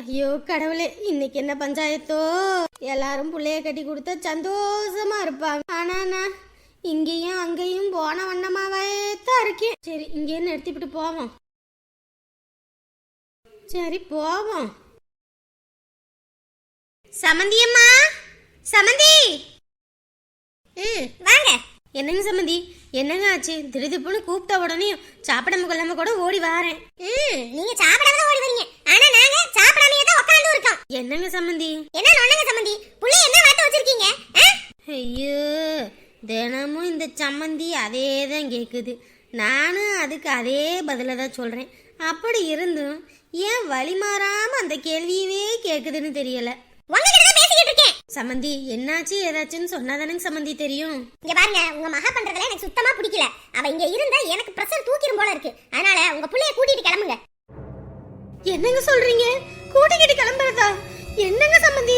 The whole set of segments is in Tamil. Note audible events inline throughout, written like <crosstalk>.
ஐயோ கடவுளே இன்னைக்கு என்ன பஞ்சாயத்தோ? எல்லாரும் புள்ளைய கட்டி கொடுத்தா சந்தோஷமா இருப்பாங்க. ஆனா நான் இங்கேயும் அங்கேயும் போன வண்ணமாவே தான் இருக்கேன். சரி இங்கே நிறுத்திவிட்டு போவோம்? சரி போவோம். சமந்தியம்மா சமந்தி! ம் வாங்க. என்னங்க சம்மந்தி என்னங்க ஆச்சு? திடுதிப்புன்னு கூப்பிட்ட உடனே சாப்பிடாம கொள்ளாம கூட ஓடி வாரேன். ம் நீங்க சாப்பிடாம ஓடி வரீங்க. ஆனா நாங்க சாப்பிடாமயே தான் உட்கார்ந்து இருக்கோம். என்னங்க சம்மந்தி? என்ன நொண்ணுங்க சம்பந்தி புள்ளை என்ன வாட்ட வச்சிருக்கீங்க? ஐயோ தினமும் இந்த சம்மந்தி அதே தான் கேட்குது நானும் அதுக்கு அதே பதில தான் சொல்கிறேன் அப்படி இருந்தும் ஏன் வழி மாறாம அந்த கேள்வியவே கேட்குதுன்னு தெரியல. சம்மந்தி என்னாச்சு ஏதாச்சுன்னு சொன்னாதானங்க சம்மந்தி தெரியும். இங்க பாருங்க உங்க மகா பண்றதுல எனக்கு சுத்தமா பிடிக்கல. அவ இங்க இருந்தா எனக்கு பிரஷர் தூக்கிரும் போல இருக்கு. அதனால உங்க புள்ளைய கூட்டிட்டு கிளம்புங்க. என்னங்க சொல்றீங்க? கூட்டிக்கிட்டு கிளம்புறதா? என்னங்க சம்மந்தி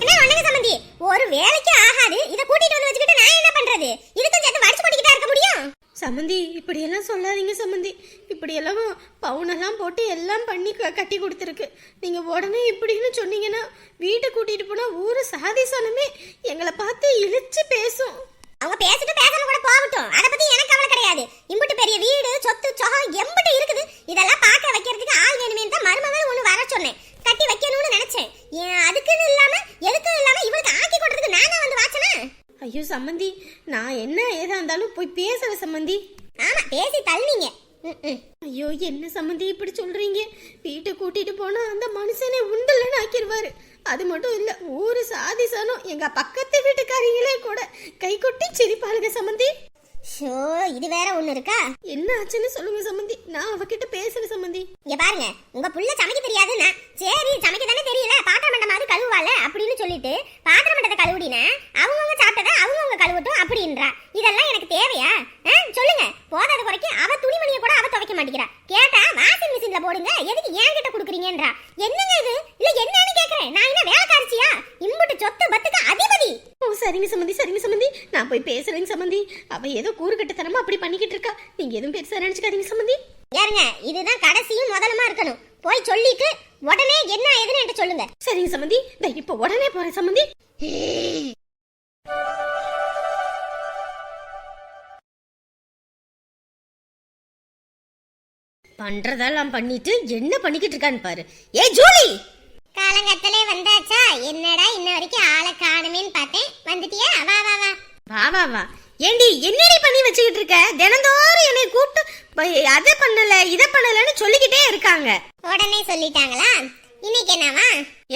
என்ன ஒண்ணுங்க சம்பந்தி. ஒரு வேலைக்கு ஆகாது. இத கூட்டிட்டு வந்து வச்சுக்கிட்டு நான் என்ன பண்றது? இதுக்கும் சேர்த்து வடிச்சு போட்டுக்கிட்டா இருக்க முடியும்? சம்மந்தி இப்படியெல்லாம் சொல்லாதீங்க சம்மந்தி இப்படியெல்லாம் பவுனெல்லாம் போட்டு எல்லாம் பண்ணி கட்டி கொடுத்துருக்கு. நீங்கள் உடனே இப்படின்னு சொன்னீங்கன்னா வீட்டை கூட்டிகிட்டு போனால் ஊர் சாதிசனமே எங்களை பார்த்து இழிச்சு பேசும். அவங்க பேசிட்டு பேசாம கூட போகட்டும். அத பத்தி எனக்கு கிடையாது. இம்புட்டு பெரிய வீடு சொத்து சொகம் எம்புட்டு இருக்குது. இதெல்லாம் பார்க்க வைக்கிறதுக்கு ஆள் வேணுமே தான் மருமகள் ஒண்ணு வர சொன்னேன். கட்டி வைக்கணும்னு நினைச்சேன். அதுக்குன்னு இல்லாம எதுக்கும் இல்லாம இவளுக்கு ஆக்கி கொடுறதுக்கு நான் வந்து வாச்சனா? ஐயோ சம்மந்தி நான் என்ன ஏதா இருந்தாலும் போய் பேசுவ சம்மந்தி. ஆமா பேசி தள்ளிங்க. ஐயோ என்ன சம்மந்தி இப்படி சொல்றீங்க? வீட்டை கூட்டிட்டு போனா அந்த மனுஷனை உண்டலன்னு ஆக்கிடுவாரு அது மட்டும் இல்ல ஊரு சாதிசனம் எங்க பக்கத்து வீட்டுக்காரங்களே கூட கை கொட்டி சிரிப்பாளுங்க சம்மந்தி. ஷோ இது வேற ஒண்ணு இருக்கா? என்ன ஆச்சுன்னு சொல்லுங்க சம்மந்தி. நான் அவகிட்ட பேசுறேன் சம்மந்தி. இங்க பாருங்க உங்க புள்ள சமைக்க தெரியாதுன்னா சரி சமைக்க தானே தெரியல பாத்திரம் மாதிரி கழுவால அப்படின்னு சொல்லிட்டு பாத்திரம் மண்டத்தை கழுவுடினா அவங்கவுங்க சாப்பிட்டதை அவங்கவுங்க கழுவட்டும் அப்படின்றா. இதெல்லாம் எனக்கு தேவையா? சொல்லுங்க. போதாத குறைக்கு அவ துணிமணியை கூட அவ துவைக்க மாட்டேங்கிறா. கேட்டா வாஷிங் மிஷின்ல போடுங்க. எதுக்கு ஏன் கிட்ட குடுக்குறீங்கன்றா. அவ ஏதோ கூறுகட்டத்தனமா அப்படி பண்ணிக்கிட்டு இருக்கா. நீங்க எதுவும் பெருசா நினைச்சுக்காதீங்க சம்மந்தி. யாருங்க? இதுதான் கடைசியும் முதலுமா இருக்கணும். போய் சொல்லிட்டு உடனே என்ன ஏதுன்னு என்கிட்ட சொல்லுங்க. சரிங்க சம்மந்தி. இப்போ உடனே போறேன் சம்மந்தி. பண்றதெல்லாம் பண்ணிட்டு என்ன பண்ணிக்கிட்டு இருக்கான்னு பாரு. ஏ ஜூலி! காலங்கத்திலே வந்தாச்சா? என்னடா இன்ன வரைக்கும் ஆளை காணுமேன்னு பார்த்தேன். வந்துட்டியா? வா வா வா. வா வா வா. ஏண்டி என்னடி பண்ணி வச்சுக்கிட்டு இருக்க? தினந்தோறும் என்னை கூப்பிட்டு அதை பண்ணல இதை பண்ணலன்னு சொல்லிக்கிட்டே இருக்காங்க. உடனே சொல்லிட்டாங்களா? இன்னைக்கு என்னவா?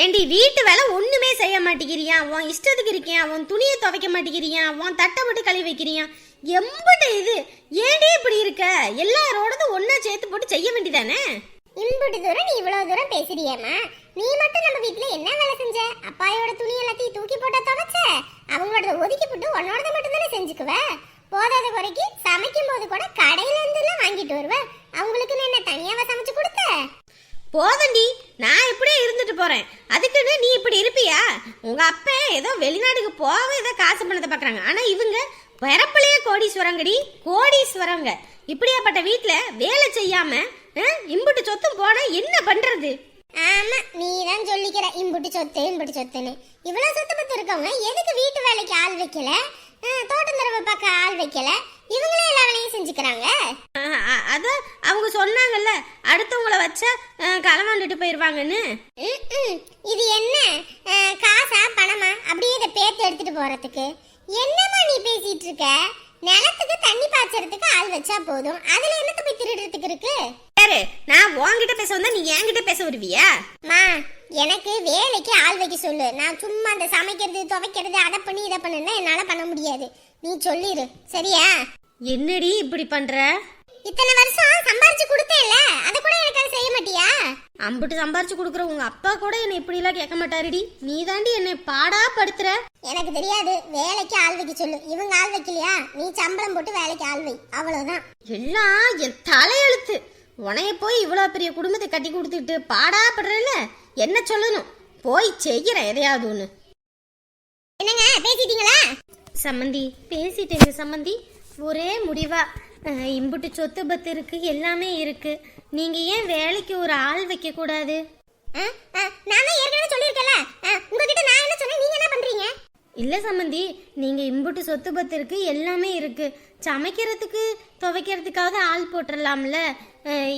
ஏண்டி வீட்டு வேலை ஒண்ணுமே செய்ய மாட்டேங்கிறியா? உன் இஷ்டத்துக்கு இருக்கியா? உன் துணியை துவைக்க மாட்டேங்கிறியா? உன் தட்டை மட்டும் கழுவி வைக்கிறியா? எம்புட்டு இது. ஏண்டி இப்படி இருக்க? எல்லாரோடது ஒண்ணா சேர்த்து போட்டு செய்ய வேண்டியதானே? இம்புட்டு தூரம் நீ இவ்வளவு தூரம் பேசுறியேம்மா. நீ மட்டும் நம்ம வீட்ல என்ன வேலை செஞ்ச? அப்பாயோட துணி எல்லாத்தையும் தூக்கி போட்டா துவைச்ச? அவங்களோட ஒதுக்கி போட்டு உன்னோடத மட்டும் தானே செஞ்சுக்குவ? போதாத குறைக்கு சமைக்கும் போது கூட கடையில இருந்து எல்லாம் வாங்கிட்டு வருவ. அவங்களுக்கு என்ன தனியாவ சமைச்சு கொடுத்த? போதண்டி நான் இப்படியே இருந்துட்டு போறேன். அதுக்குன்னு நீ இப்படி இருப்பியா? உங்க அப்பா ஏதோ வெளிநாட்டுக்கு போக ஏதோ காசு பண்ணதை பாக்குறாங்க ஆனா இவங்க பிறப்புலயே கோடீஸ்வரங்கடி. கோடீஸ்வரங்க. இப்படியாப்பட்ட வீட்டுல வேலை செய்யாம இம்புட்டு சொத்தும் போனா என்ன பண்றது? ஆமா நீ தான் சொல்லிக்கிற இம்புட்டு சொத்து இம்புட்டு சொத்துன்னு. இவ்வளவு சொத்து பத்து இருக்கவங்க எதுக்கு வீட்டு வேலைக்கு ஆள் வைக்கல? தோட்டம் தரவை பார்க்க ஆள் வைக்கல? இவங்களே எல்லா வேலையும் செஞ்சுக்கிறாங்க. அதான் அவங்க சொன்னாங்கல்ல அடுத்தவங்கள வச்சா களவாண்டுட்டு ம். இது என்ன? காசா பணமா? அப்படியே இதை பேத்து எடுத்துட்டு போறதுக்கு. என்னம்மா நீ பேசிட்டு இருக்க? நிலத்துக்கு தண்ணி பாய்ச்சறதுக்கு ஆள் வச்சா போதும். அதுல என்னத்த போய் திருடுறதுக்கு இருக்கு? யாரு நான் உன்கிட்ட பேச வந்தா நீ என்கிட்ட பேச வருவியா? மா எனக்கு வேலைக்கு ஆள் வைக்க சொல்லு. நான் சும்மா அந்த சமைக்கிறது துவைக்கிறது அதை பண்ணி இதை பண்ணுன்னா என்னால பண்ண முடியாது. நீ சொல்லிடு சரியா? என்னடி இப்படி பண்ற? இத்தனை வருஷம் சம்பாரிச்சு கொடுத்தேல்ல அதை கூட எனக்கு செய்ய மாட்டியா? அம்புட்டு சம்பாரிச்சு கொடுக்குற உங்க அப்பா கூட என்னை இப்படி எல்லாம் கேட்க மாட்டாருடி. நீ தாண்டி என்னை பாடா படுத்துற. எனக்கு தெரியாது. வேலைக்கு ஆள் வைக்க சொல்லு. இவங்க ஆள் வைக்கலையா? நீ சம்பளம் போட்டு வேலைக்கு ஆள் வை. அவ்வளவுதான். எல்லாம் என் தலையெழுத்து. உனைய போய் இவ்வளோ பெரிய குடும்பத்தை கட்டி கொடுத்துட்டு பாடா படுறேன்னு என்ன சொல்லணும்? போய் செய்கிற எதையாவது ஒன்று என்னங்க பேசிட்டீங்களா? சம்மந்தி பேசிட்டேங்க சம்மந்தி. ஒரே முடிவா. இம்புட்டு சொத்து பத்து இருக்கு எல்லாமே இருக்கு. நீங்க ஏன் வேலைக்கு ஒரு ஆள் வைக்க கூடாது? நான் ஏற்கனவே சொல்லியிருக்கேன்ல. உங்ககிட்ட நான் என்ன சொன்னேன்? நீங்க என்ன பண்றீங்க? இல்ல சம்மந்தி நீங்க இம்புட்டு சொத்து பத்து இருக்கு எல்லாமே இருக்கு. சமைக்கிறதுக்கு துவைக்கிறதுக்காவது ஆள் போட்டுடலாம்ல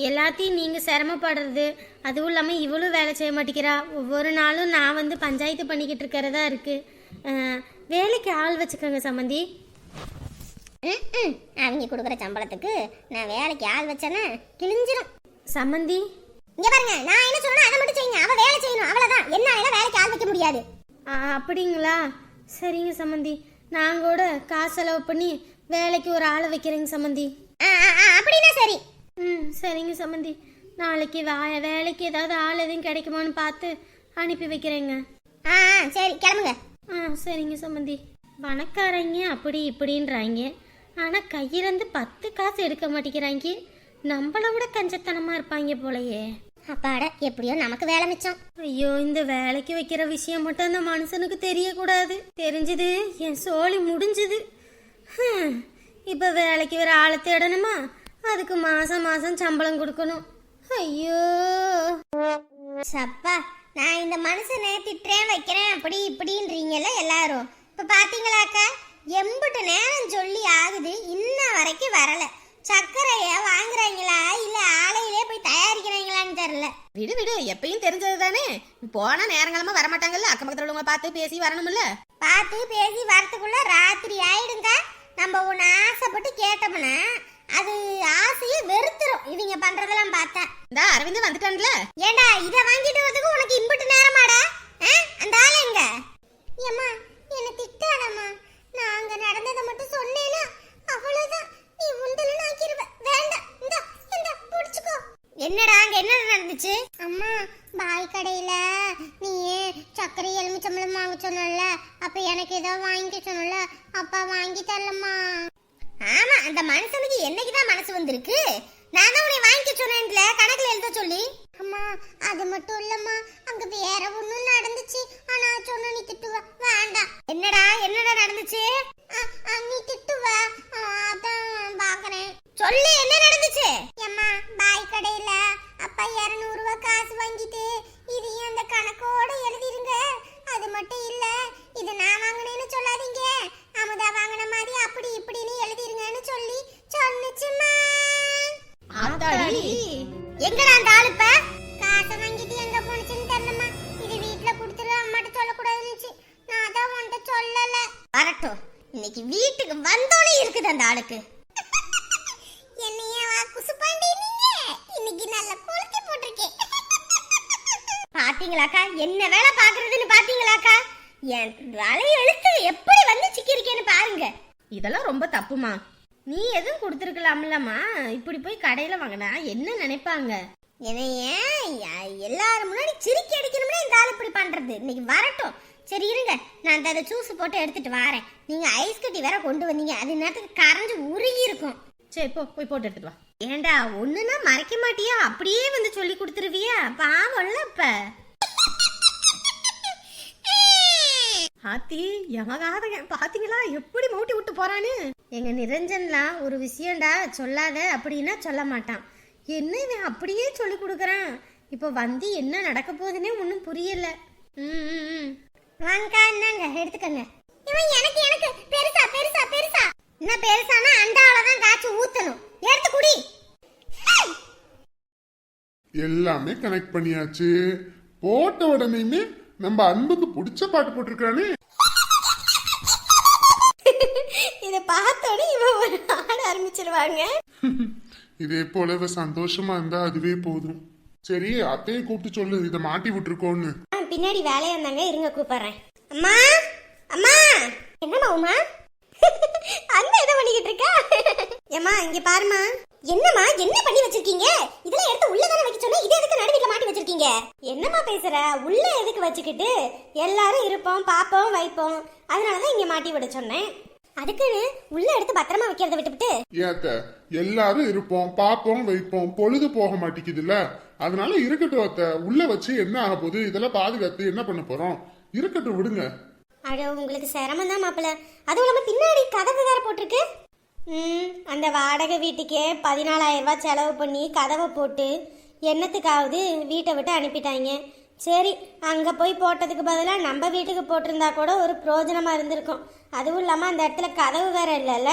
எல்லாத்தையும் நீங்கள் சிரமப்படுறது அதுவும் இல்லாமல் இவளும் வேலை செய்ய மாட்டேங்கிறா. ஒவ்வொரு நாளும் நான் வந்து பஞ்சாயத்து பண்ணிக்கிட்டு இருக்கிறதா இருக்கு. அஹ், வேலைக்கு ஆள் வச்சுக்கோங்க சம்மந்தி. ம்ம். அவங்க கொடுக்குற சம்பளத்துக்கு நான் வேலைக்கு ஆள் வச்சேன்னா கிழிஞ்சிரும். சம்மந்தி. இங்க பாருங்க நான் என்ன சொல்லணும் அதை மட்டும் செய்யுங்க. அவ வேலை செய்யணும் அவ்வளவுதான். என்னால வேலைக்கு ஆள் வைக்க முடியாது. அப்படிங்களா? சரிங்க சம்மந்தி. நான் கூட காசு செலவு பண்ணி வேலைக்கு ஒரு ஆளை வைக்கிறேங்க சம்மந்தி. ஆ, ஆ, ஆ, அப்படின்னா சரி. ம் சரிங்க சம்மந்தி. நாளைக்கு வே வேலைக்கு ஏதாவது ஆள் எதுவும் கிடைக்குமான்னு பார்த்து அனுப்பி வைக்கிறேங்க. ஆ சரி கிளம்புங்க. ஆ சரிங்க சம்மந்தி. பணக்காரங்க அப்படி இப்படின்றாங்க. ஆனால் கையிலேருந்து பத்து காசு எடுக்க மாட்டேங்கிறாங்க. நம்மளை விட கஞ்சத்தனமாக இருப்பாங்க போலயே. அப்பாட எப்படியோ நமக்கு வேலை மிச்சம். ஐயோ இந்த வேலைக்கு வைக்கிற விஷயம் மட்டும் அந்த மனுஷனுக்கு தெரியக்கூடாது. தெரிஞ்சது என் சோழி முடிஞ்சது. இப்போ வேலைக்கு வேற ஆளை தேடணுமா? அதுக்கு மாசம் மாசம் சம்பளம் கொடுக்கணும். ஐயோ. சப்பா நான் இந்த மனுஷனை திட்டுறேன் வைக்கிறேன் அப்படி இப்படின்றீங்கல்ல எல்லாரும். இப்போ பாத்தீங்களாக்கா எம்புட்டு நேரம் சொல்லி ஆகுது இன்ன வரைக்கும் வரல. சர்க்கரைய வாங்குறாங்களா? இல்ல ஆலையிலே போய் தயார் தெரியல விடு விடு. எப்பயும் தெரிஞ்சது தானே போனா நேரங்களமா வரமாட்டாங்கல்ல? அக்கம் பக்கத்துல உள்ளவங்க பார்த்து பேசி வரணும்ல? பார்த்து பேசி வரத்துக்குள்ள ராத்திரி ஆயிடுங்க. நம்ம ஒன்று ஆசைப்பட்டு கேட்டோம்னா அது ஆசையை வெறுத்துரும். இவங்க பண்றதெல்லாம் பார்த்தா. இந்த அரவிந்த் வந்துட்டான்ல? ஏண்டா இத வாங்கிட்டு வரதுக்கு உனக்கு இம்புட்டு நேரமாடா? அந்த ஆளு எங்க? ஏம்மா என்ன திட்டாதம்மா. நான் அங்க நடந்ததை மட்டும் சொன்னேனா அவ்வளவுதான் நீ உண்டல ஆக்கிருவ வேண்டாம் இந்த இந்த புடிச்சுக்கோ என்னடா அங்க என்ன நடந்துச்சு? அம்மா பாய் கடையில நீ சர்க்கரை எலுமிச்சம்பழம் வாங்க சொன்னல அப்ப எனக்கு ஏதோ வாங்கிக்க சொன்னல அப்பா வாங்கி தரலம்மா ஆமா அந்த மனுஷனுக்கு என்னைக்குதான் மனசு வந்திருக்கு? நான் தான் உன்னை வாங்கிக்க சொன்னேன்ல கணக்குல எழுத சொல்லி. அம்மா அது மட்டும் இல்லம்மா அங்க வேற ஒண்ணும் நடந்துச்சு. ஆனா சொன்ன நீ திட்டுவ வேண்டாம். வரட்டும். இன்னைக்கு வீட்டுக்கு வந்தோனே இருக்குது அந்த ஆளுக்கு. என்னையா வா நீங்க. இன்னைக்கு நல்ல குளிச்சு போட்டிருக்கேன். பாத்தீங்களாக்கா? என்ன வேலை பாக்குறதுன்னு பாத்தீங்களாக்கா? என் வலை எழுத்து எப்படி வந்து சிக்கிருக்கேன்னு பாருங்க. இதெல்லாம் ரொம்ப தப்புமா? நீ எதுவும் கொடுத்துருக்கலாம்லம்மா. இப்படி போய் கடையில வாங்கினா என்ன நினைப்பாங்க? என்னைய எல்லாரும் முன்னாடி சிரிக்க அடிக்கணும்னா இந்த ஆள் இப்படி பண்றது. இன்னைக்கு வரட்டும். சரி இருங்க. நான் அந்த அதை ஜூஸ் போட்டு எடுத்துட்டு வரேன். நீங்க ஐஸ் கட்டி வேற கொண்டு வந்தீங்க. அது நேரத்துக்கு கரைஞ்சு உருகி இருக்கும். சரி போ போய் போட்டு எடுத்துட்டு வா. ஏண்டா ஒண்ணுன்னா மறைக்க மாட்டியா? அப்படியே வந்து சொல்லி கொடுத்துருவியா? பாவம்ல இப்ப. ஆத்தி யமகாதகன் பாத்தீங்களா? எப்படி மூட்டி விட்டு போறான்னு? எங்க நிரஞ்சன்லாம் ஒரு விஷயம்டா சொல்லாத அப்படின்னா சொல்ல மாட்டான். என்ன இவன் அப்படியே சொல்லி கொடுக்குறான்? இப்போ வந்து என்ன நடக்க போகுதுன்னே ஒன்றும் புரியல. ம். வாங்கக்கா என்னங்க எடுத்துக்கங்க. இவன் எனக்கு எனக்கு பெருசா பெருசா பெருசா. என்ன பெருசானா அண்டாவில தான் காய்ச்சி ஊத்தணும். எடுத்து குடி. எல்லாமே கனெக்ட் பண்ணியாச்சு. போட்ட உடனேயுமே நம்ம அன்புக்கு பிடிச்ச பாட்டு போட்டிருக்கானே இதை பார்த்தோன்னே இவன் ஒரு ஆட ஆரம்பிச்சிருவாங்க. இதே போல இவ சந்தோஷமா இருந்தா அதுவே போதும். சரி அத்தையை கூப்பிட்டு சொல்லு இதை மாட்டி விட்டுருக்கோன்னு. பின்னாடி வேலையா இருந்தாங்க இருங்க கூப்பிடுறேன். அம்மா அம்மா! என்னம்மா உமா? அந்த என்ன பண்ணிக்கிட்டு இருக்கா? ஏம்மா இங்க பாருமா என்னம்மா என்ன பண்ணி வச்சிருக்கீங்க? இதெல்லாம் எடுத்து உள்ள தானே வைக்க சொன்னா இது எதுக்கு நடுவில் மாட்டி வச்சிருக்கீங்க? என்னம்மா பேசுற? உள்ள எதுக்கு வச்சுக்கிட்டு? எல்லாரும் இருப்போம் பாப்போம் வைப்போம். அதனாலதான் இங்க மாட்டி விட சொன்னேன். அதுக்குன்னு உள்ள எடுத்து பத்திரமா வைக்கிறத விட்டுவிட்டு ஏத்த எல்லாரும் இருப்போம் பாப்போம் வைப்போம் பொழுது போக மாட்டேங்குதுல்ல? அதனால இருக்கட்டும் அத்தை உள்ள வச்சு என்ன ஆக போகுது? இதெல்லாம் பாதுகாத்து என்ன பண்ண போறோம்? இருக்கட்டும் விடுங்க. அட உங்களுக்கு சிரமம் தான் மாப்பிள்ள. அதுவும் இல்லாம பின்னாடி கதவு வேற போட்டிருக்கு. ம் அந்த வாடகை வீட்டுக்கே பதினாலாயிரம் ரூபாய் செலவு பண்ணி கதவை போட்டு என்னத்துக்காவது வீட்டை விட்டு அனுப்பிட்டாங்க. சரி அங்கே போய் போட்டதுக்கு பதிலாக நம்ம வீட்டுக்கு போட்டிருந்தா கூட ஒரு பிரோஜனமாக இருந்திருக்கும். அதுவும் இல்லாமல் அந்த இடத்துல கதவு வேற இல்லைல்ல.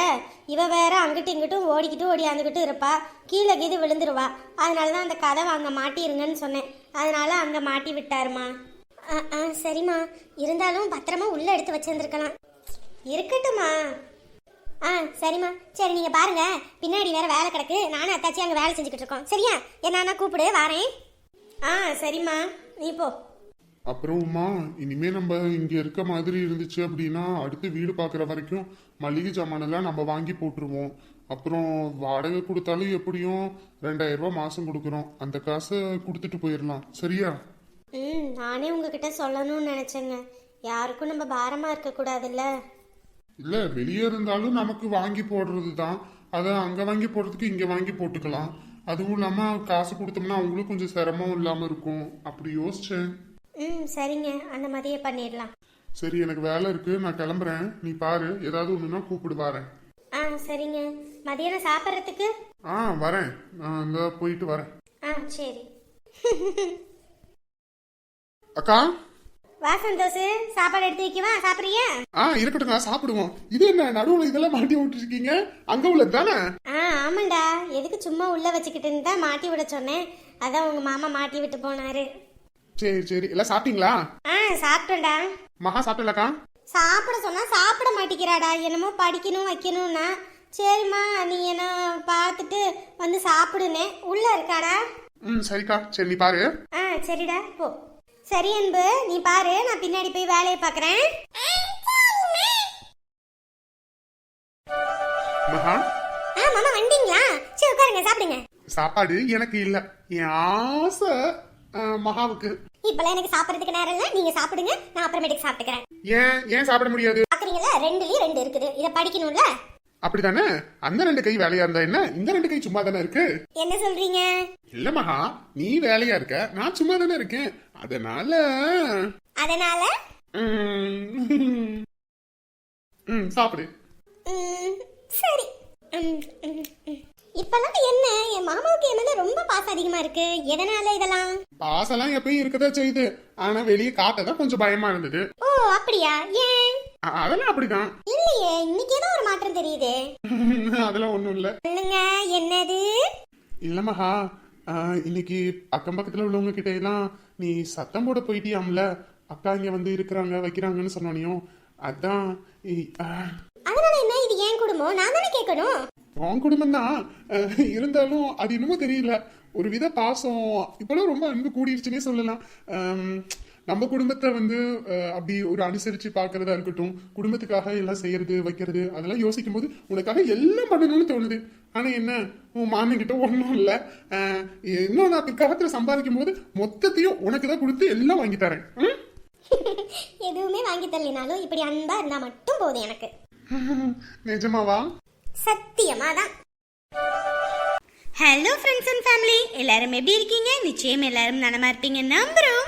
இவ வேற அங்கிட்டும் இங்கிட்டும் ஓடிக்கிட்டு ஓடியாந்துக்கிட்டு இருப்பா. கீழே கீது விழுந்துருவா. அதனால தான் அந்த கதவை அங்கே மாட்டிருங்கன்னு சொன்னேன். அதனால அங்கே மாட்டி விட்டாருமா. ஆ ஆ சரிம்மா. இருந்தாலும் பத்திரமா உள்ள எடுத்து வச்சிருந்துருக்கலாம். இருக்கட்டும்மா. ஆ சரிம்மா. சரி நீங்கள் பாருங்க. பின்னாடி வேற வேலை கிடக்கு. நானும் அத்தாச்சி அங்கே வேலை செஞ்சுக்கிட்டு இருக்கோம். சரியா? என்னன்னா கூப்பிடு வாரேன். ஆ சரிம்மா. நீ போ. அப்புறம் உமா இனிமே நம்ம இங்க இருக்க மாதிரி இருந்துச்சு அப்படின்னா அடுத்து வீடு பார்க்குற வரைக்கும் மளிகை சாமானெல்லாம் நம்ம வாங்கி போட்டுருவோம். அப்புறம் வாடகை கொடுத்தாலும் எப்படியும் ரெண்டாயிரம் ரூபாய் மாசம் கொடுக்குறோம். அந்த காசை கொடுத்துட்டு போயிடலாம். சரியா? ம் நானே உங்ககிட்ட சொல்லணும்னு நினச்சேங்க. யாருக்கும் நம்ம பாரமாக இருக்கக்கூடாதுல்ல இல்ல வெளியே இருந்தாலும் நமக்கு வாங்கி போடுறது தான் அதை அங்க வாங்கி போடுறதுக்கு இங்க வாங்கி போட்டுக்கலாம். அதுவும் இல்லாம காசு கொடுத்தோம்னா அவங்களுக்கும் கொஞ்சம் சிரமம் இல்லாம இருக்கும். அப்படி யோசிச்சேன். ம் சரிங்க. அந்த மாதிரியே பண்ணிடலாம். சரி எனக்கு வேலை இருக்கு. நான் கிளம்புறேன். நீ பாரு. ஏதாவது ஒண்ணுன்னா கூப்பிடு வரேன். ஆ சரிங்க. மதியானம் சாப்பிட்றதுக்கு? ஆ வரேன். நான் இந்த போயிட்டு வரேன். ஆ சரி. அக்கா? வா சந்தோஷ் சாப்பாடு எடுத்து வைக்கவா? சாப்பிட்றியா? ஆ இருக்கட்டுங்க சாப்பிடுவோம். இது என்ன நடுவுல இதெல்லாம் மாட்டி விட்டுருக்கீங்க? அங்க உள்ளது தானே? ஆ ஆமாண்டா. எதுக்கு சும்மா உள்ளே வச்சுக்கிட்டுன்னு தான் மாட்டி விட சொன்னேன். அதான் உங்கள் மாமா மாட்டி விட்டு போனாரு. சரி சரி. எல்லாம் சாப்பிட்டீங்களா? ஆ சாப்பிட்டோம்டா மகா சாப்பிட்டலக்கா? சாப்பிட சொன்னா சாப்பிட மாட்டேங்கிறாடா என்னமோ படிக்கணும் வைக்கணும்னா. சரிம்மா நீ என்ன பார்த்துட்டு வந்து சாப்பிடுனே. உள்ள இருக்காடா? ம் சரிக்கா. சரி நீ பாரு. ஆ சரிடா. போ. சரி அன்பு நீ பாரு நான் பின்னாடி போய் வேலையை பார்க்குறேன். மகா. ஆ மாமா வந்தீங்களா? சரி உட்காருங்க சாப்பிடுங்க. சாப்பாடு எனக்கு இல்ல. என் ஆசை மகாவுக்கு. இப்பெல்லாம் எனக்கு சாப்பிடறதுக்கு நேரம் இல்ல. நீங்க சாப்பிடுங்க நான் அப்புறமேட்டுக்கு சாப்பிட்டுக்கிறேன். ஏன் ஏன் சாப்பிட முடியாது? பாக்குறீங்களா ரெண்டுலயும் ரெண்டு இருக்குது. இத படிக்கணும்ல? அப்படிதானே அந்த ரெண்டு கை வேலையா இருந்தா என்ன? இந்த ரெண்டு கை சும்மா தானே இருக்கு? என்ன சொல்றீங்க? இல்ல மகா நீ வேலையா இருக்க நான் சும்மா தானே இருக்கேன். அதனால அதனால? ம், சாப்பிடு. சரி. இப்பெல்லாம் என்ன? என் மாமாவுக்கு என் மேல ரொம்ப பாசம் அதிகமா இருக்கு. எதனால இதெல்லாம்? பாசெல்லாம் எப்பயும் இருக்கதா செய்யுது. ஆனா வெளியே காட்டதான் கொஞ்சம் பயமா இருந்தது. ஓ அப்படியா? ஏன்? அதெல்லாம் அப்படிதான். இல்லையே இன்னைக்கு ஏதோ ஒரு மாற்றம் தெரியுது. <laughs> அதெல்லாம் ஒண்ணும் இல்ல. சொல்லுங்க என்னது? இல்ல மகா இன்னைக்கு அக்கம் பக்கத்துல உள்ளவங்க கிட்ட எல்லாம் நீ சத்தம் போட போயிட்டியாம்ல? அக்கா இங்க வந்து இருக்கிறாங்க வைக்கிறாங்கன்னு சொன்னோனையும். அதான் அதனால என்ன இது ஏன் குடும்பம்? நான் தானே கேட்கணும் உன் குடும்பம் தான். இருந்தாலும் அது என்னமோ தெரியல. ஒரு வித பாசம். இப்பெல்லாம் ரொம்ப அன்பு கூடிருச்சுன்னே சொல்லலாம். நம்ம குடும்பத்தை வந்து அப்படி ஒரு அனுசரிச்சு பார்க்கறதா இருக்கட்டும் குடும்பத்துக்காக எல்லாம் செய்யறது வைக்கிறது அதெல்லாம் யோசிக்கும் போது உனக்காக எல்லாம் பண்ணணும்னு தோணுது. ஆனா என்ன? உன் மாமன் கிட்ட ஒன்றும் இல்லை. இன்னும் நான் பிற்காலத்துல சம்பாதிக்கும் போது மொத்தத்தையும் உனக்கு தான் கொடுத்து எல்லாம் வாங்கி தரேன்? <laughs> எதுவுமே வாங்கி தரலினாலும் இப்படி அன்பா இருந்தா மட்டும் போதும் எனக்கு. <laughs> நிஜமாவா? சத்தியமா தான். ஹலோ ஃப்ரெண்ட்ஸ் அண்ட் ஃபேமிலி எல்லாரும் எப்படி இருக்கீங்க? நிச்சயம் எல்லாரும் நலமா இருப்பீங்க நம்புறோம்.